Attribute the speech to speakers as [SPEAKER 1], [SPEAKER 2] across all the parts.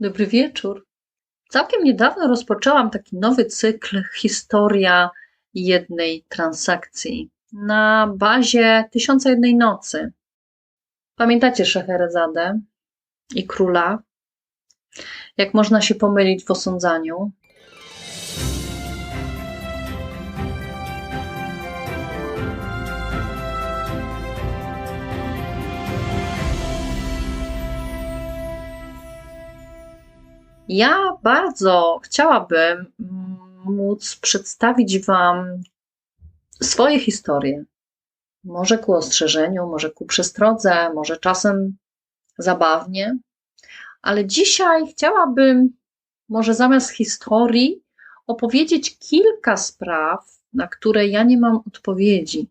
[SPEAKER 1] Dobry wieczór. Całkiem niedawno rozpoczęłam taki nowy cykl Historia jednej transakcji na bazie Tysiąca Jednej Nocy. Pamiętacie Szecherazadę i króla? Jak można się pomylić w osądzaniu? Ja bardzo chciałabym móc przedstawić Wam swoje historie. Może ku ostrzeżeniu, może ku przestrodze, może czasem zabawnie, ale dzisiaj chciałabym może zamiast historii opowiedzieć kilka spraw, na które ja nie mam odpowiedzi,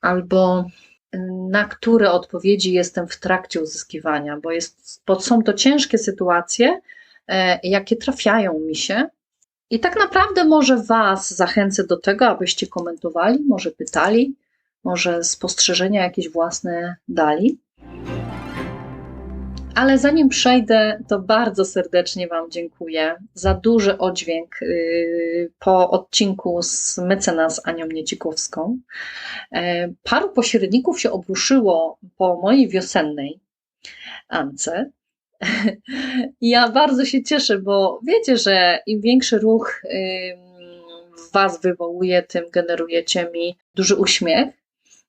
[SPEAKER 1] albo na które odpowiedzi jestem w trakcie uzyskiwania, bo, jest, bo są to ciężkie sytuacje, e, jakie trafiają mi się. I tak naprawdę może Was zachęcę do tego, abyście komentowali, może pytali, może spostrzeżenia jakieś własne dali. Ale zanim przejdę, to bardzo serdecznie Wam dziękuję za duży oddźwięk y, po odcinku z mecenas Anią Niedzikowską. E, paru pośredników się obruszyło po mojej wiosennej Ance. Ja bardzo się cieszę, bo wiecie, że im większy ruch w Was wywołuje, tym generujecie mi duży uśmiech,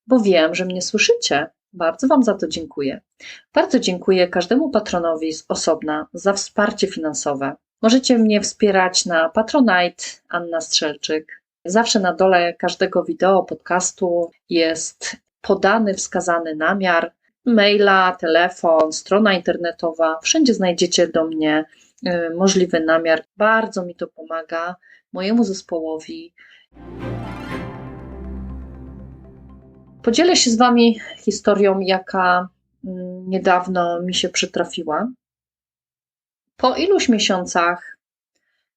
[SPEAKER 1] bo wiem, że mnie słyszycie bardzo Wam za to dziękuję. Bardzo dziękuję każdemu patronowi z osobna za wsparcie finansowe. Możecie mnie wspierać na Patronite Anna Strzelczyk. Zawsze na dole każdego wideo, podcastu jest podany, wskazany namiar maila, telefon, strona internetowa. Wszędzie znajdziecie do mnie y, możliwy namiar. Bardzo mi to pomaga, mojemu zespołowi. Podzielę się z Wami historią, jaka mm, niedawno mi się przytrafiła. Po iluś miesiącach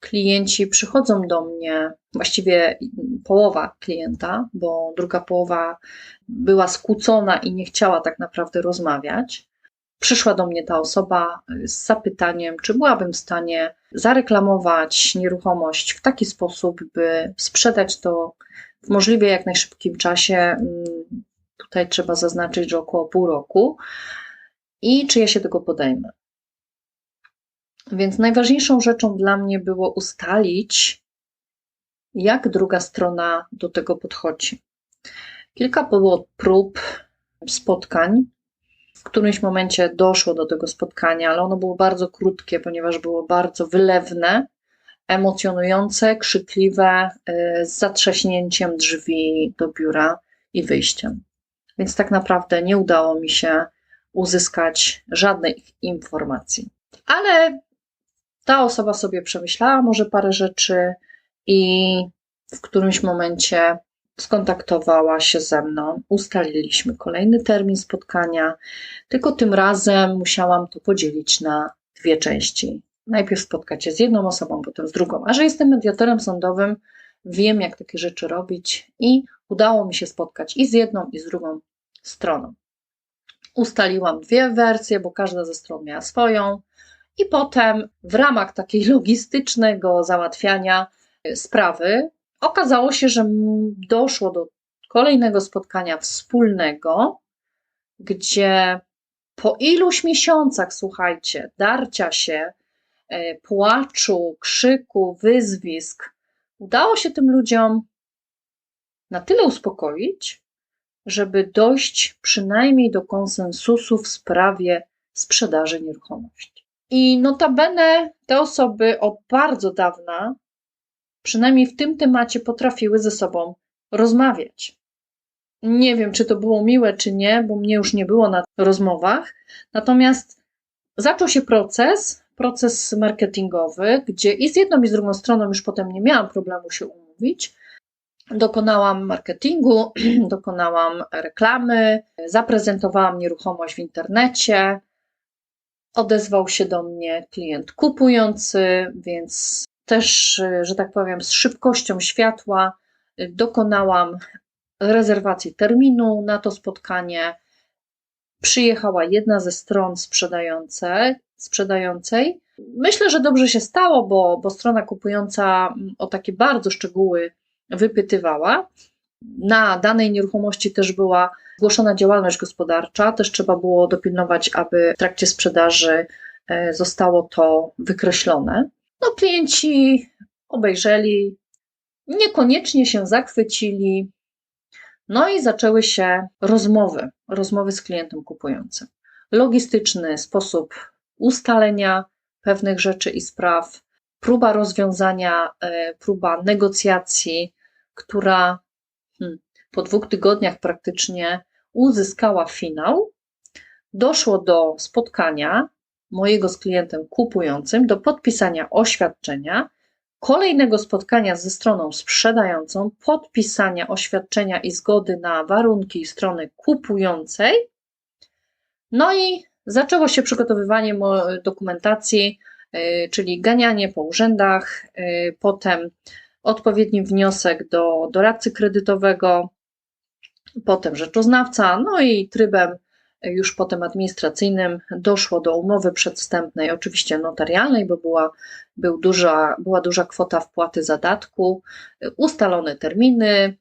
[SPEAKER 1] klienci przychodzą do mnie, właściwie połowa klienta, bo druga połowa była skłócona i nie chciała tak naprawdę rozmawiać. Przyszła do mnie ta osoba z zapytaniem, czy byłabym w stanie zareklamować nieruchomość w taki sposób, by sprzedać to możliwie jak najszybkim czasie. Mm, tutaj trzeba zaznaczyć, że około pół roku. I czy ja się tego podejmę. Więc najważniejszą rzeczą dla mnie było ustalić, jak druga strona do tego podchodzi. Kilka było prób spotkań. W którymś momencie doszło do tego spotkania, ale ono było bardzo krótkie, ponieważ było bardzo wylewne emocjonujące, krzykliwe, y, z zatrzaśnięciem drzwi do biura i wyjściem. Więc tak naprawdę nie udało mi się uzyskać żadnej informacji. Ale ta osoba sobie przemyślała może parę rzeczy i w którymś momencie skontaktowała się ze mną. Ustaliliśmy kolejny termin spotkania, tylko tym razem musiałam to podzielić na dwie części najpierw spotkać się z jedną osobą, potem z drugą. A że jestem mediatorem sądowym, wiem, jak takie rzeczy robić i udało mi się spotkać i z jedną, i z drugą stroną. Ustaliłam dwie wersje, bo każda ze stron miała swoją, i potem w ramach takiej logistycznego załatwiania e, sprawy okazało się, że doszło do kolejnego spotkania wspólnego, gdzie po iluś miesiącach, słuchajcie, darcia się, płaczu, krzyku, wyzwisk, udało się tym ludziom na tyle uspokoić, żeby dojść przynajmniej do konsensusu w sprawie sprzedaży nieruchomości. I notabene te osoby od bardzo dawna, przynajmniej w tym temacie, potrafiły ze sobą rozmawiać. Nie wiem, czy to było miłe, czy nie, bo mnie już nie było na rozmowach. Natomiast zaczął się proces, proces marketingowy, gdzie i z jedną, i z drugą stroną już potem nie miałam problemu się umówić. Dokonałam marketingu, dokonałam reklamy, zaprezentowałam nieruchomość w internecie. Odezwał się do mnie klient kupujący, więc też, że tak powiem, z szybkością światła dokonałam rezerwacji terminu na to spotkanie. Przyjechała jedna ze stron sprzedającej sprzedającej. Myślę, że dobrze się stało, bo, bo strona kupująca o takie bardzo szczegóły wypytywała. Na danej nieruchomości też była zgłoszona działalność gospodarcza, też trzeba było dopilnować, aby w trakcie sprzedaży e, zostało to wykreślone. No, klienci obejrzeli, niekoniecznie się zachwycili, no i zaczęły się rozmowy, rozmowy z klientem kupującym. Logistyczny sposób ustalenia pewnych rzeczy i spraw, próba rozwiązania, e, próba negocjacji, która hmm, po dwóch tygodniach praktycznie uzyskała finał. Doszło do spotkania mojego z klientem kupującym, do podpisania oświadczenia, kolejnego spotkania ze stroną sprzedającą, podpisania oświadczenia i zgody na warunki strony kupującej. No i zaczęło się przygotowywanie dokumentacji, y, czyli ganianie po urzędach, y, potem odpowiedni wniosek do doradcy kredytowego, potem rzeczoznawca, no i trybem już potem administracyjnym doszło do umowy przedwstępnej, oczywiście notarialnej, bo była, był duża, była duża kwota wpłaty zadatku, ustalone terminy.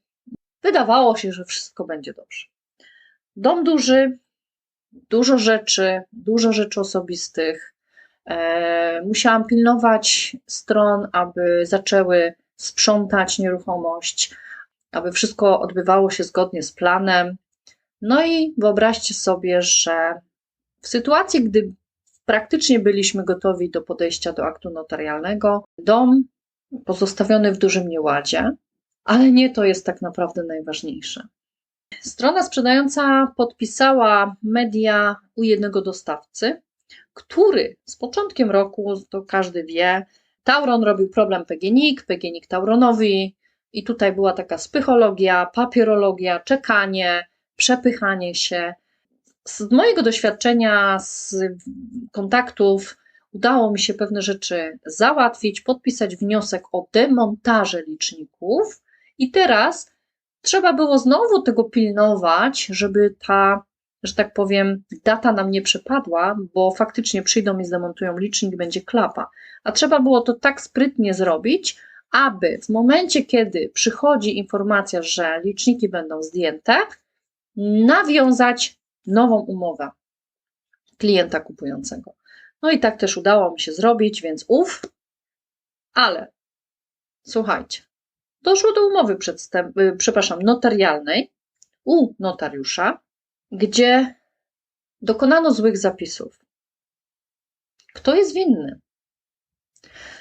[SPEAKER 1] Wydawało się, że wszystko będzie dobrze. Dom duży, dużo rzeczy, dużo rzeczy osobistych. E, musiałam pilnować stron, aby zaczęły sprzątać nieruchomość, aby wszystko odbywało się zgodnie z planem. No i wyobraźcie sobie, że w sytuacji, gdy praktycznie byliśmy gotowi do podejścia do aktu notarialnego, dom pozostawiony w dużym nieładzie, ale nie to jest tak naprawdę najważniejsze. Strona sprzedająca podpisała media u jednego dostawcy, który z początkiem roku, to każdy wie, Tauron robił problem PGNiG, PGNiG Tauronowi i tutaj była taka spychologia, papierologia, czekanie, przepychanie się. Z mojego doświadczenia, z kontaktów, udało mi się pewne rzeczy załatwić, podpisać wniosek o demontaże liczników, i teraz trzeba było znowu tego pilnować, żeby ta, że tak powiem, data nam nie przepadła, bo faktycznie przyjdą i zdemontują licznik, będzie klapa. A trzeba było to tak sprytnie zrobić, aby w momencie, kiedy przychodzi informacja, że liczniki będą zdjęte, nawiązać nową umowę klienta kupującego. No i tak też udało mi się zrobić, więc ów, ale słuchajcie, doszło do umowy y, przepraszam, notarialnej u notariusza, gdzie dokonano złych zapisów. Kto jest winny?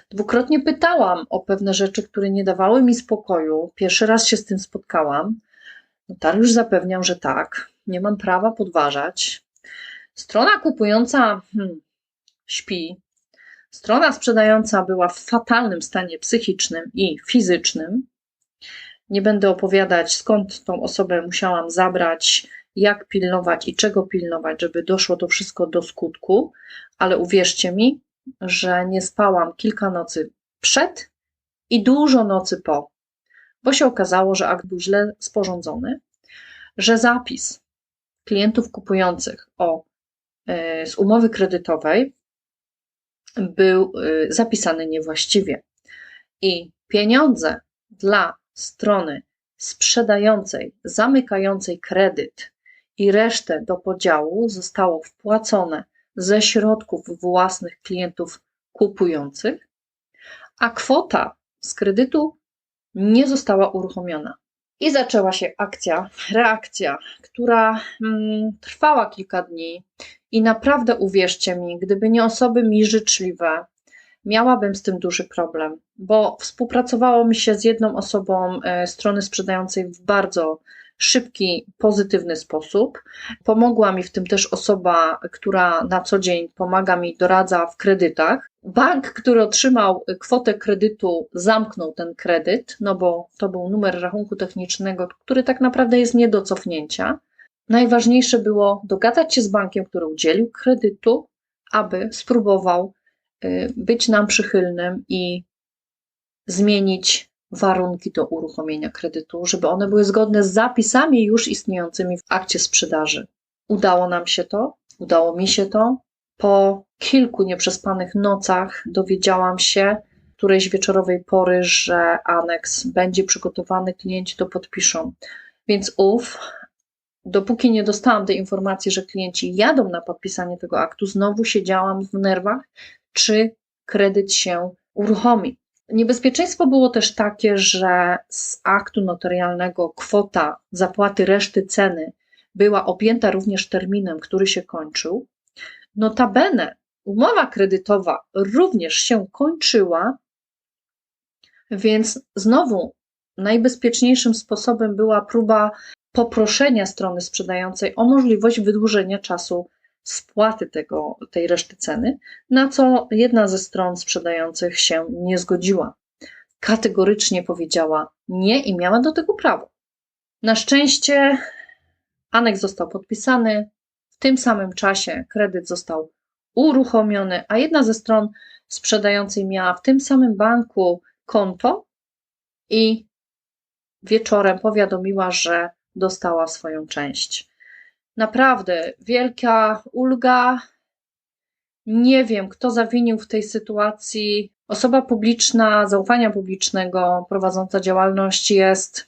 [SPEAKER 1] Dwukrotnie pytałam o pewne rzeczy, które nie dawały mi spokoju. Pierwszy raz się z tym spotkałam. Notariusz zapewniał, że tak, nie mam prawa podważać. Strona kupująca hmm, śpi. Strona sprzedająca była w fatalnym stanie psychicznym i fizycznym. Nie będę opowiadać, skąd tą osobę musiałam zabrać, jak pilnować i czego pilnować, żeby doszło to wszystko do skutku, ale uwierzcie mi, że nie spałam kilka nocy przed i dużo nocy po bo się okazało, że akt był źle sporządzony, że zapis klientów kupujących o, e, z umowy kredytowej był e, zapisany niewłaściwie i pieniądze dla strony sprzedającej, zamykającej kredyt i resztę do podziału zostało wpłacone ze środków własnych klientów kupujących, a kwota z kredytu nie została uruchomiona. I zaczęła się akcja, reakcja, która mm, trwała kilka dni. I naprawdę uwierzcie mi, gdyby nie osoby mi życzliwe, miałabym z tym duży problem, bo współpracowało mi się z jedną osobą e, strony sprzedającej w bardzo szybki, pozytywny sposób. Pomogła mi w tym też osoba, która na co dzień pomaga mi, doradza w kredytach. Bank, który otrzymał kwotę kredytu, zamknął ten kredyt, no bo to był numer rachunku technicznego, który tak naprawdę jest nie do cofnięcia. Najważniejsze było dogadać się z bankiem, który udzielił kredytu, aby spróbował y, być nam przychylnym i zmienić warunki do uruchomienia kredytu, żeby one były zgodne z zapisami już istniejącymi w akcie sprzedaży. Udało nam się to, udało mi się to. Po kilku nieprzespanych nocach dowiedziałam się którejś wieczorowej pory, że aneks będzie przygotowany, klienci to podpiszą. Więc ów, dopóki nie dostałam tej informacji, że klienci jadą na podpisanie tego aktu, znowu siedziałam w nerwach, czy kredyt się uruchomi. Niebezpieczeństwo było też takie, że z aktu notarialnego kwota zapłaty reszty ceny była objęta również terminem, który się kończył. Notabene umowa kredytowa również się kończyła, więc znowu najbezpieczniejszym sposobem była próba poproszenia strony sprzedającej o możliwość wydłużenia czasu spłaty tego, tej reszty ceny, na co jedna ze stron sprzedających się nie zgodziła. Kategorycznie powiedziała nie i miała do tego prawo. Na szczęście aneks został podpisany, w tym samym czasie kredyt został uruchomiony, a jedna ze stron sprzedającej miała w tym samym banku konto i wieczorem powiadomiła, że dostała swoją część. Naprawdę wielka ulga. Nie wiem, kto zawinił w tej sytuacji. Osoba publiczna, zaufania publicznego, prowadząca działalność jest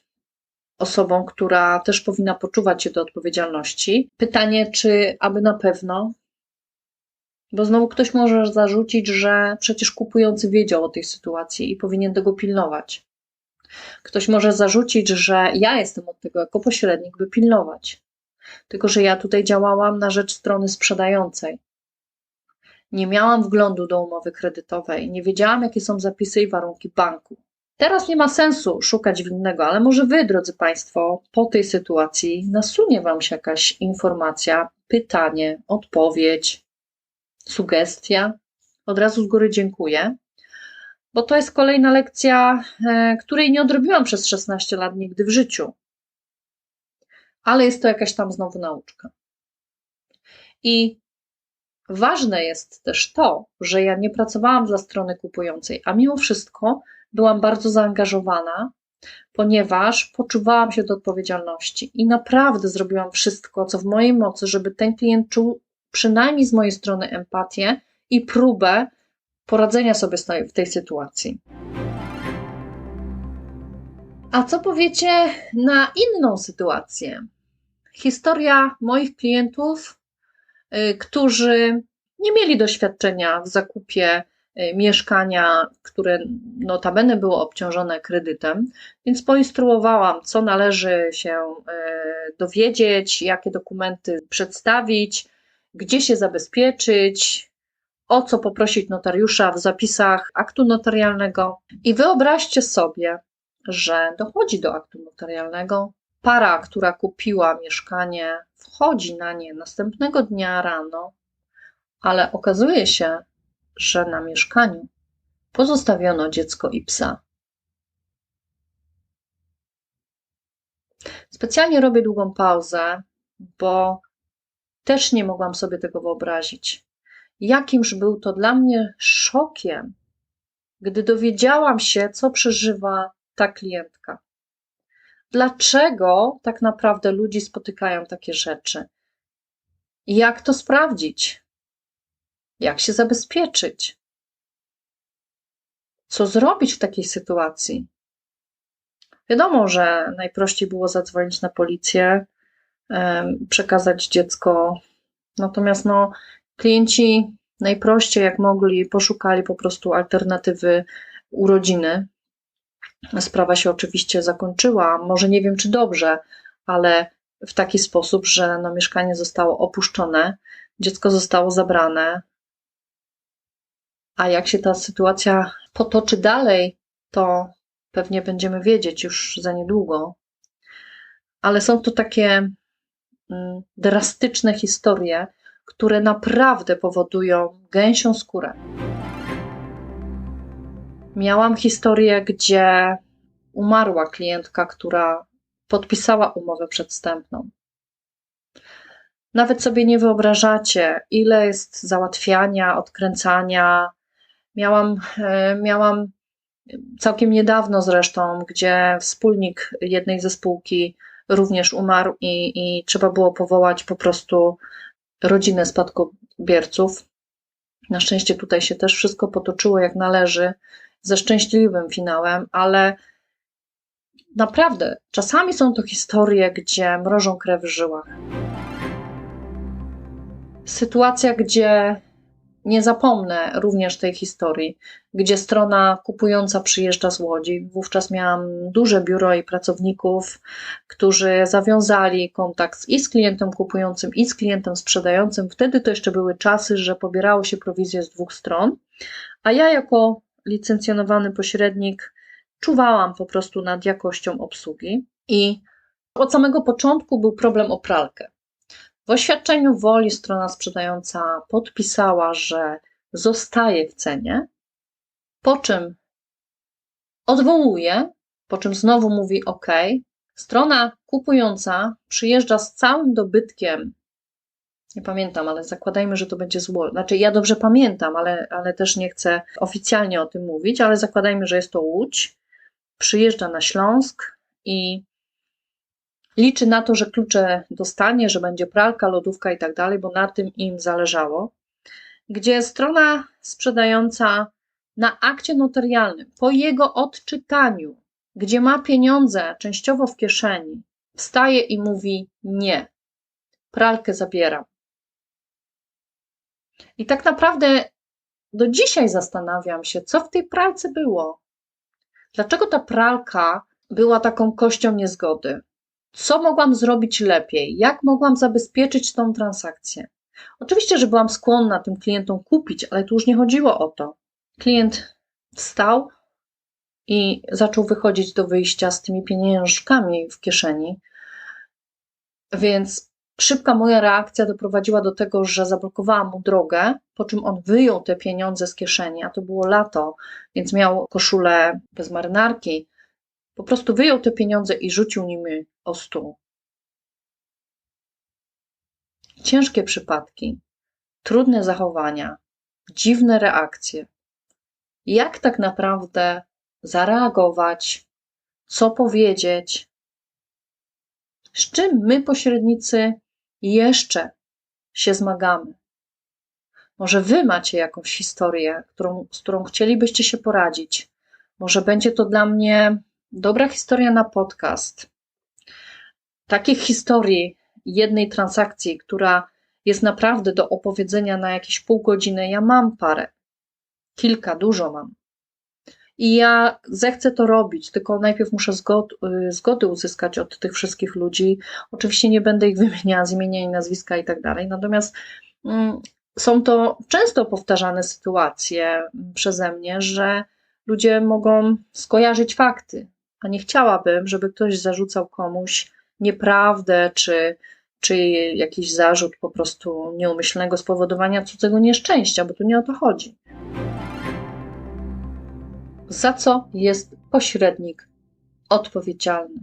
[SPEAKER 1] osobą, która też powinna poczuwać się do odpowiedzialności. Pytanie, czy aby na pewno, bo znowu ktoś może zarzucić, że przecież kupujący wiedział o tej sytuacji i powinien tego pilnować. Ktoś może zarzucić, że ja jestem od tego jako pośrednik, by pilnować. Tylko, że ja tutaj działałam na rzecz strony sprzedającej. Nie miałam wglądu do umowy kredytowej, nie wiedziałam, jakie są zapisy i warunki banku. Teraz nie ma sensu szukać winnego, ale może Wy, drodzy Państwo, po tej sytuacji nasunie Wam się jakaś informacja, pytanie, odpowiedź, sugestia. Od razu z góry dziękuję, bo to jest kolejna lekcja, e, której nie odrobiłam przez 16 lat nigdy w życiu ale jest to jakaś tam znowu nauczka. I ważne jest też to, że ja nie pracowałam dla strony kupującej, a mimo wszystko byłam bardzo zaangażowana, ponieważ poczuwałam się do odpowiedzialności i naprawdę zrobiłam wszystko, co w mojej mocy, żeby ten klient czuł przynajmniej z mojej strony empatię i próbę poradzenia sobie w tej sytuacji. A co powiecie na inną sytuację? historia moich klientów, y, którzy nie mieli doświadczenia w zakupie y, mieszkania, które notabene było obciążone kredytem, więc poinstruowałam, co należy się y, dowiedzieć, jakie dokumenty przedstawić, gdzie się zabezpieczyć, o co poprosić notariusza w zapisach aktu notarialnego. I wyobraźcie sobie, że dochodzi do aktu notarialnego, para, która kupiła mieszkanie, wchodzi na nie następnego dnia rano, ale okazuje się, że na mieszkaniu pozostawiono dziecko i psa. Specjalnie robię długą pauzę, bo też nie mogłam sobie tego wyobrazić. Jakimż był to dla mnie szokiem, gdy dowiedziałam się, co przeżywa ta klientka dlaczego tak naprawdę ludzi spotykają takie rzeczy. Jak to sprawdzić? Jak się zabezpieczyć? Co zrobić w takiej sytuacji? Wiadomo, że najprościej było zadzwonić na policję, przekazać dziecko. Natomiast no, klienci najprościej jak mogli poszukali po prostu alternatywy urodziny Sprawa się oczywiście zakończyła, może nie wiem czy dobrze, ale w taki sposób, że no, mieszkanie zostało opuszczone, dziecko zostało zabrane. A jak się ta sytuacja potoczy dalej, to pewnie będziemy wiedzieć już za niedługo. Ale są to takie mm, drastyczne historie, które naprawdę powodują gęsią skórę. Miałam historię, gdzie umarła klientka, która podpisała umowę przedstępną. Nawet sobie nie wyobrażacie, ile jest załatwiania, odkręcania. Miałam, e, miałam całkiem niedawno zresztą, gdzie wspólnik jednej ze spółki również umarł i, i trzeba było powołać po prostu rodzinę spadkobierców. Na szczęście tutaj się też wszystko potoczyło jak należy, ze szczęśliwym finałem, ale naprawdę czasami są to historie, gdzie mrożą krew w żyłach. Sytuacja, gdzie nie zapomnę również tej historii, gdzie strona kupująca przyjeżdża z Łodzi. Wówczas miałam duże biuro i pracowników, którzy zawiązali kontakt i z klientem kupującym, i z klientem sprzedającym. Wtedy to jeszcze były czasy, że pobierało się prowizję z dwóch stron, a ja jako licencjonowany pośrednik czuwałam po prostu nad jakością obsługi i od samego początku był problem o pralkę. W oświadczeniu woli strona sprzedająca podpisała, że zostaje w cenie, po czym odwołuje, po czym znowu mówi OK. Strona kupująca przyjeżdża z całym dobytkiem. Nie pamiętam, ale zakładajmy, że to będzie zło. Znaczy, ja dobrze pamiętam, ale, ale też nie chcę oficjalnie o tym mówić, ale zakładajmy, że jest to Łódź. Przyjeżdża na Śląsk i liczy na to, że klucze dostanie, że będzie pralka, lodówka i tak dalej, bo na tym im zależało. Gdzie strona sprzedająca na akcie notarialnym, po jego odczytaniu, gdzie ma pieniądze częściowo w kieszeni, wstaje i mówi: Nie, pralkę zabieram. I tak naprawdę do dzisiaj zastanawiam się, co w tej pralce było. Dlaczego ta pralka była taką kością niezgody? Co mogłam zrobić lepiej? Jak mogłam zabezpieczyć tą transakcję? Oczywiście, że byłam skłonna tym klientom kupić, ale tu już nie chodziło o to. Klient wstał i zaczął wychodzić do wyjścia z tymi pieniążkami w kieszeni. Więc szybka moja reakcja doprowadziła do tego, że zablokowałam mu drogę, po czym on wyjął te pieniądze z kieszeni, a to było lato, więc miał koszulę bez marynarki. Po prostu wyjął te pieniądze i rzucił nimi o stół. Ciężkie przypadki, trudne zachowania, dziwne reakcje. Jak tak naprawdę zareagować, co powiedzieć, z czym my, pośrednicy, jeszcze się zmagamy. Może wy macie jakąś historię, którą, z którą chcielibyście się poradzić. Może będzie to dla mnie dobra historia na podcast. Takich historii jednej transakcji, która jest naprawdę do opowiedzenia na jakieś pół godziny, ja mam parę. Kilka, dużo mam. I ja zechcę to robić, tylko najpierw muszę zgod, y, zgody uzyskać od tych wszystkich ludzi. Oczywiście nie będę ich wymieniała z imienia i nazwiska i tak dalej. Natomiast mm, są to często powtarzane sytuacje przeze mnie, że ludzie mogą skojarzyć fakty, nie chciałabym, żeby ktoś zarzucał komuś nieprawdę czy, czy jakiś zarzut po prostu nieumyślnego spowodowania cudzego nieszczęścia, bo tu nie o to chodzi. Za co jest pośrednik odpowiedzialny?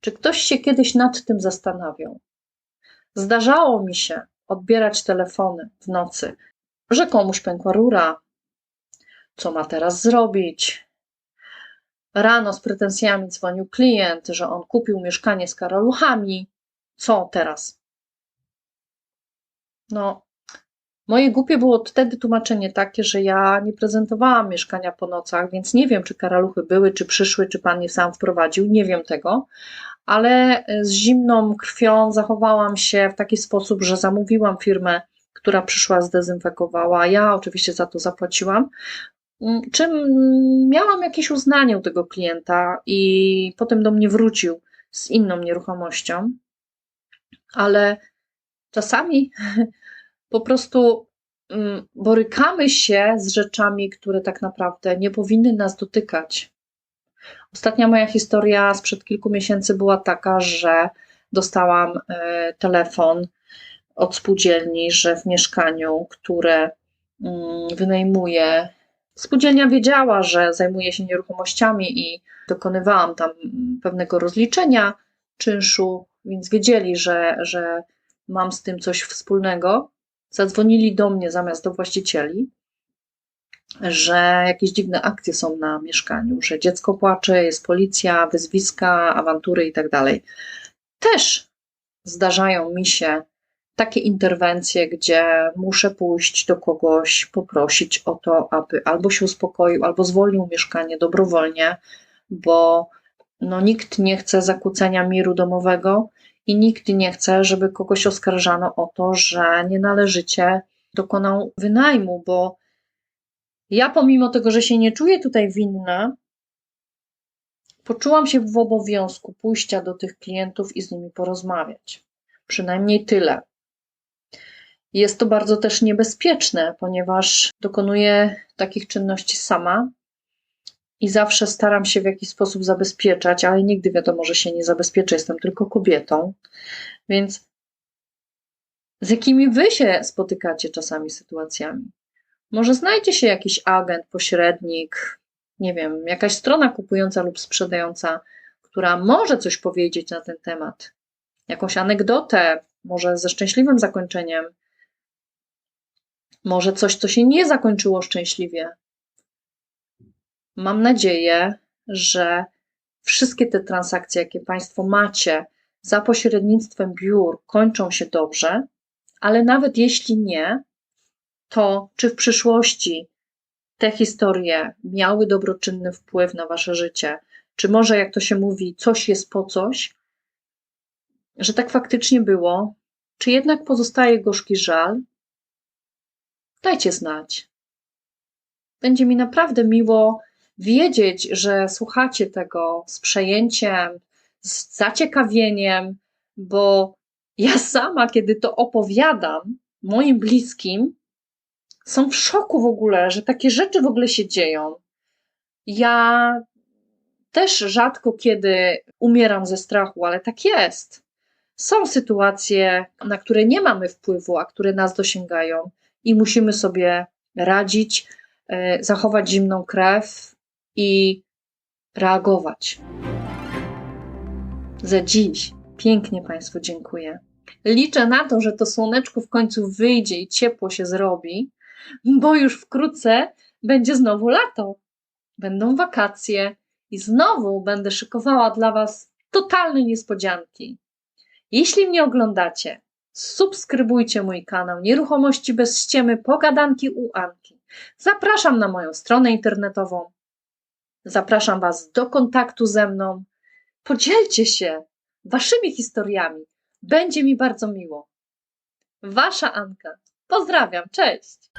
[SPEAKER 1] Czy ktoś się kiedyś nad tym zastanawiał? Zdarzało mi się odbierać telefony w nocy, że komuś pękła rura, co ma teraz zrobić, Rano z pretensjami dzwonił klient, że on kupił mieszkanie z karaluchami. Co teraz? No, moje głupie było wtedy tłumaczenie takie, że ja nie prezentowałam mieszkania po nocach, więc nie wiem, czy karaluchy były, czy przyszły, czy pan je sam wprowadził, nie wiem tego, ale z zimną krwią zachowałam się w taki sposób, że zamówiłam firmę, która przyszła, zdezynfekowała. Ja oczywiście za to zapłaciłam, czym miałam jakieś uznanie u tego klienta i potem do mnie wrócił z inną nieruchomością, ale czasami po prostu mm, borykamy się z rzeczami, które tak naprawdę nie powinny nas dotykać. Ostatnia moja historia sprzed kilku miesięcy była taka, że dostałam e, telefon od spółdzielni, że w mieszkaniu, które mm, wynajmuje Spółdzielnia wiedziała, że zajmuję się nieruchomościami i dokonywałam tam pewnego rozliczenia czynszu, więc wiedzieli, że, że mam z tym coś wspólnego. Zadzwonili do mnie zamiast do właścicieli, że jakieś dziwne akcje są na mieszkaniu, że dziecko płacze, jest policja, wyzwiska, awantury i tak. Też zdarzają mi się takie interwencje, gdzie muszę pójść do kogoś, poprosić o to, aby albo się uspokoił, albo zwolnił mieszkanie dobrowolnie, bo no, nikt nie chce zakłócenia miru domowego i nikt nie chce, żeby kogoś oskarżano o to, że nienależycie dokonał wynajmu, bo ja pomimo tego, że się nie czuję tutaj winna, poczułam się w obowiązku pójścia do tych klientów i z nimi porozmawiać. Przynajmniej tyle. Jest to bardzo też niebezpieczne, ponieważ dokonuję takich czynności sama i zawsze staram się w jakiś sposób zabezpieczać, ale nigdy wiadomo, że się nie zabezpieczę, jestem tylko kobietą. Więc z jakimi wy się spotykacie czasami sytuacjami? Może znajdzie się jakiś agent, pośrednik, nie wiem, jakaś strona kupująca lub sprzedająca, która może coś powiedzieć na ten temat, jakąś anegdotę, może ze szczęśliwym zakończeniem, może coś, co się nie zakończyło szczęśliwie. Mam nadzieję, że wszystkie te transakcje, jakie Państwo macie za pośrednictwem biur, kończą się dobrze, ale nawet jeśli nie, to czy w przyszłości te historie miały dobroczynny wpływ na Wasze życie, czy może, jak to się mówi, coś jest po coś, że tak faktycznie było, czy jednak pozostaje gorzki żal, dajcie znać. Będzie mi naprawdę miło wiedzieć, że słuchacie tego z przejęciem, z zaciekawieniem, bo ja sama, kiedy to opowiadam moim bliskim, są w szoku w ogóle, że takie rzeczy w ogóle się dzieją. Ja też rzadko kiedy umieram ze strachu, ale tak jest. Są sytuacje, na które nie mamy wpływu, a które nas dosięgają i musimy sobie radzić, e, zachować zimną krew i reagować. Za dziś pięknie Państwu dziękuję. Liczę na to, że to słoneczko w końcu wyjdzie i ciepło się zrobi, bo już wkrótce będzie znowu lato. Będą wakacje i znowu będę szykowała dla Was totalne niespodzianki. Jeśli mnie oglądacie, subskrybujcie mój kanał Nieruchomości bez ściemy, pogadanki u Anki. Zapraszam na moją stronę internetową. Zapraszam Was do kontaktu ze mną. Podzielcie się Waszymi historiami. Będzie mi bardzo miło. Wasza Anka. Pozdrawiam, cześć.